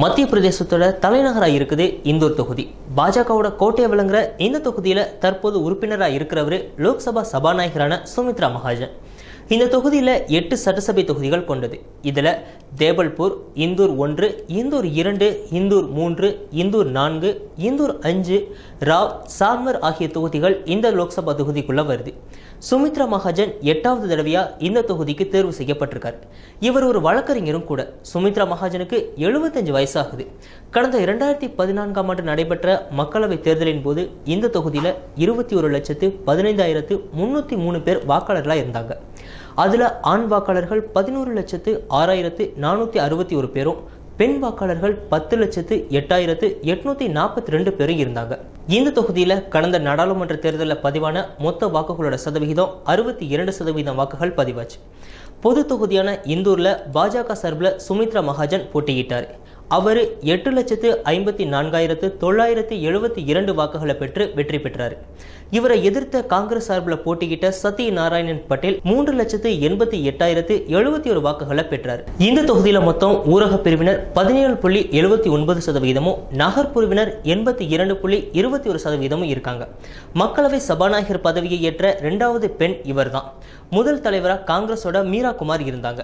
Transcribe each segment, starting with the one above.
மத்திய பிரதேசத்தோட தலைநகராக இருக்குது இந்தூர் தொகுதி. பாஜகவோட கோட்டையை விளங்குற இந்த தொகுதியில தற்போது உறுப்பினராக இருக்கிறவர் லோக்சபா சபாநாயகரான சுமித்ரா மகாஜன். இந்த தொகுதியில் எட்டு சட்டசபை தொகுதிகள் கொண்டது. இதில் தேபல்பூர் இந்தூர் ஒன்று இந்தூர் இரண்டு இந்தூர் மூன்று இந்தூர் நான்கு இந்தூர் அஞ்சு ராவ் சார்மர் ஆகிய தொகுதிகள் இந்த லோக்சபா தொகுதிக்குள்ளே வருது. சுமித்ரா மகாஜன் எட்டாவது தடவையா இந்த தொகுதிக்கு தேர்வு செய்யப்பட்டிருக்கார். இவர் ஒரு வழக்கறிஞரும் கூட. சுமித்ரா மகாஜனுக்கு எழுபத்தஞ்சு வயசாகுது. கடந்த இரண்டாயிரத்தி பதினான்காம் ஆண்டு நடைபெற்ற மக்களவை தேர்தலின் போது இந்த தொகுதியில் இருபத்தி ஒரு லட்சத்து பதினைந்தாயிரத்து முன்னூற்றி மூணு பேர் வாக்காளர்களாக இருந்தாங்க. அதில் ஆண் வாக்காளர்கள் பதினோரு லட்சத்து ஆறாயிரத்து நானூற்றி அறுபத்தி ஒரு பேரும் பெண் வாக்காளர்கள் பத்து லட்சத்து எட்டாயிரத்து எட்நூத்தி நாற்பத்தி ரெண்டு பேரும் இருந்தாங்க. இந்த தொகுதியில் கடந்த நாடாளுமன்ற தேர்தலில் பதிவான மொத்த வாக்குகளோட சதவிகிதம் அறுபத்தி இரண்டு சதவீதம் வாக்குகள் பதிவாச்சு. பொது தொகுதியான இந்தூரில் பாஜக சார்பில் சுமித்ரா மகாஜன் போட்டியிட்டார். அவர் எட்டு லட்சத்து ஐம்பத்தி நான்காயிரத்து தொள்ளாயிரத்து எழுபத்தி இரண்டு வாக்குகளை பெற்று வெற்றி பெற்றார். இவரை எதிர்த்த காங்கிரஸ் சார்பில் போட்டியிட்ட சத்ய நாராயணன் பட்டேல் மூன்று லட்சத்து எண்பத்தி எட்டாயிரத்து எழுபத்தி ஒரு வாக்குகளை பெற்றார். இந்த தொகுதியில் மொத்தம் ஊரக பிரிவினர் பதினேழு புள்ளி எழுபத்தி ஒன்பது சதவீதமும் நகர்ப்புறவினர் எண்பத்தி இரண்டு புள்ளி இருபத்தி ஒரு சதவீதமும் இருக்காங்க. மக்களவை சபாநாயகர் பதவியை ஏற்ற இரண்டாவது பெண் இவர்தான். முதல் தலைவராக காங்கிரஸோட மீரா குமார் இருந்தாங்க.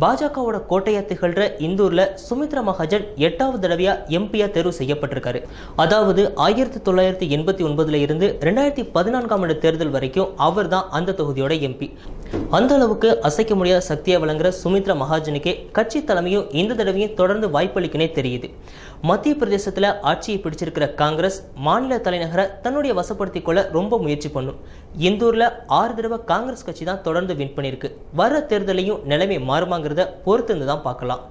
பாஜகவோட கோட்டையை திகழ்ற இந்தூர்ல சுமித்ரா மகாஜன் எட்டாவது தடவையா எம்பியா தேர்வு செய்யப்பட்டிருக்காரு. அதாவது ஆயிரத்தி தொள்ளாயிரத்தி எண்பத்தி ஒன்பதுல இருந்து ரெண்டாயிரத்தி பதினான்காம் ஆண்டு தேர்தல் வரைக்கும் அவர் தான் அந்த தொகுதியோட எம்பி. அந்த அளவுக்கு அசைக்க முடியாத சக்தியா வழங்குற சுமித்ரா மகாஜனுக்கே கட்சி தலைமையும் இந்த தடவையும் தொடர்ந்து வாய்ப்பளிக்கனே தெரியுது. மத்திய பிரதேசத்துல ஆட்சியை பிடிச்சிருக்கிற காங்கிரஸ் மாநில தலைநகரை தன்னுடைய வசப்படுத்திக் கொள்ள ரொம்ப முயற்சி பண்ணும். இந்தூர்ல ஆறு தடவை காங்கிரஸ் கட்சி தான் தொடர்ந்து வின் பண்ணியிருக்கு. வர தேர்தலையும் நிலைமை மாறுமாங்கிறத வருமாங்கிறத பொறுத்திருந்து தான் பார்க்கலாம்.